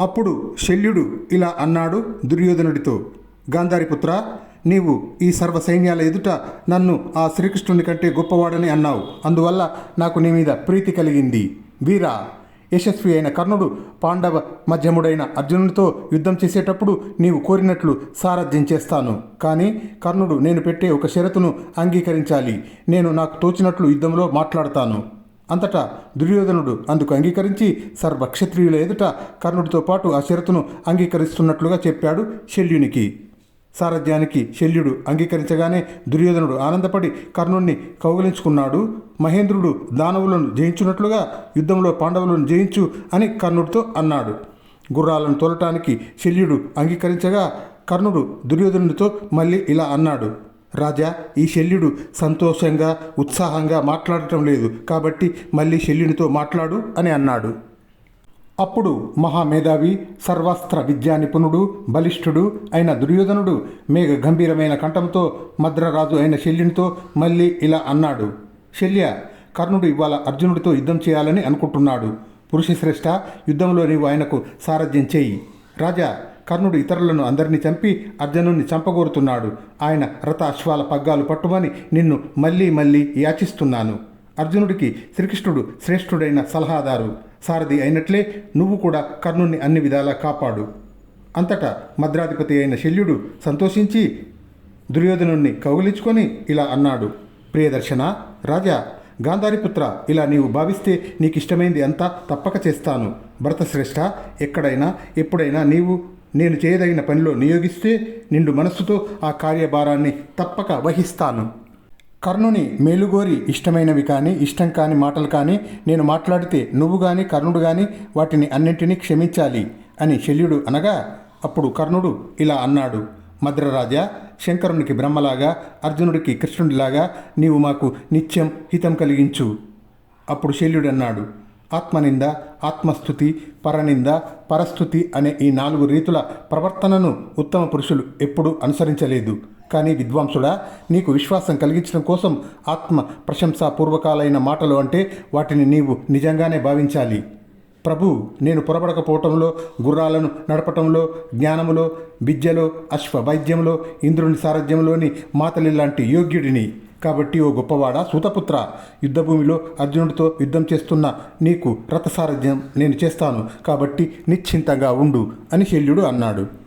అప్పుడు శల్యుడు ఇలా అన్నాడు దుర్యోధనుడితో గాంధారిపుత్ర నీవు ఈ సర్వ సైన్యాల ఎదుట నన్ను ఆ శ్రీకృష్ణుని కంటే గొప్పవాడని అన్నావు. అందువల్ల నాకు నీ మీద ప్రీతి కలిగింది. వీరా యశస్వి అయిన కర్ణుడు పాండవ మధ్యముడైన అర్జునుడితో యుద్ధం చేసేటప్పుడు నీవు కోరినట్లు సారథ్యం చేస్తాను. కానీ కర్ణుడు నేను పెట్టే ఒక షరతును అంగీకరించాలి. నేను నాకు తోచినట్లు యుద్ధంలో మాట్లాడతాను. అంతటా దుర్యోధనుడు అందుకు అంగీకరించి సర్వక్షత్రియుల ఎదుట కర్ణుడితో పాటు ఆ షరతును అంగీకరిస్తున్నట్లుగా చెప్పాడు శల్యునికి. సారథ్యానికి శల్యుడు అంగీకరించగానే దుర్యోధనుడు ఆనందపడి కర్ణుణ్ణి కౌగిలించుకున్నాడు. మహేంద్రుడు దానవులను జయించున్నట్లుగా యుద్ధంలో పాండవులను జయించు అని కర్ణుడితో అన్నాడు. గుర్రాలను తోలటానికి శల్యుడు అంగీకరించగా కర్ణుడు దుర్యోధనుడితో మళ్ళీ ఇలా అన్నాడు. రాజా ఈ శల్యుడు సంతోషంగా ఉత్సాహంగా మాట్లాడటం లేదు. కాబట్టి మళ్ళీ శల్యునితో మాట్లాడు అని అన్నాడు. అప్పుడు మహామేధావి సర్వాస్త్ర విద్యా నిపుణుడు బలిష్ఠుడు అయిన దుర్యోధనుడు మేఘ గంభీరమైన కంఠంతో మద్రరాజు అయిన శల్యునితో మళ్ళీ ఇలా అన్నాడు. శల్య కర్ణుడు ఇవాళ అర్జునుడితో యుద్ధం చేయాలని అనుకుంటున్నాడు. పురుషశ్రేష్ఠ యుద్ధంలో నీవు ఆయనకు సారథ్యం చేయి. రాజా కర్ణుడు ఇతరులను అందరినీ చంపి అర్జునుడిని చంపగోరుతున్నాడు. ఆయన రథ అశ్వాల పగ్గాలు పట్టుమని నిన్ను మళ్ళీ మళ్ళీ యాచిస్తున్నాను. అర్జునుడికి శ్రీకృష్ణుడు శ్రేష్ఠుడైన సలహాదారు. సారథి అయినట్లే నువ్వు కూడా కర్ణుణ్ణి అన్ని విధాలా కాపాడు. అంతటా మద్రాధిపతి అయిన శల్యుడు సంతోషించి దుర్యోధనుణ్ణి కౌగిలించుకొని ఇలా అన్నాడు. ప్రియదర్శన రాజా గాంధారిపుత్ర ఇలా నీవు భావిస్తే నీకు ఇష్టమైంది అంతా తప్పక చేస్తాను. భరతశ్రేష్ఠ ఎక్కడైనా ఎప్పుడైనా నీవు నేను చేయదగిన పనిలో నియోగిస్తే నిండు మనస్సుతో ఆ కార్యభారాన్ని తప్పక వహిస్తాను. కర్ణుని మేలుగోరి ఇష్టమైనవి కానీ ఇష్టం కాని మాటలు కానీ నేను మాట్లాడితే నువ్వు కానీ కర్ణుడు కానీ వాటిని అన్నింటినీ క్షమించాలి అని శల్యుడు అనగా అప్పుడు కర్ణుడు ఇలా అన్నాడు. మద్రరాజా శంకరునికి బ్రహ్మలాగా అర్జునుడికి కృష్ణుడిలాగా నీవు మాకు నిత్యం హితం కలిగించు. అప్పుడు శల్యుడు అన్నాడు. ఆత్మనింద ఆత్మస్థుతి పరనింద పరస్థుతి అనే ఈ నాలుగు రీతుల ప్రవర్తనను ఉత్తమ పురుషులు ఎప్పుడూ అనుసరించలేదు. కానీ విద్వాంసుడా నీకు విశ్వాసం కలిగించడం కోసం ఆత్మ ప్రశంసాపూర్వకాలైన మాటలు అంటే వాటిని నీవు నిజంగానే భావించాలి. ప్రభు నేను పొరబడకపోవటంలో గుర్రాలను నడపటంలో జ్ఞానములో విద్యలో అశ్వ వైద్యంలో ఇంద్రుని సారథ్యంలోని మాతలి లాంటి యోగ్యుడిని. కాబట్టి ఓ గొప్పవాడ సూతపుత్ర యుద్ధభూమిలో అర్జునుడితో యుద్ధం చేస్తున్న నీకు రథసారథ్యం నేను చేస్తాను కాబట్టి నిశ్చింతంగా ఉండు అని శల్యుడు అన్నాడు.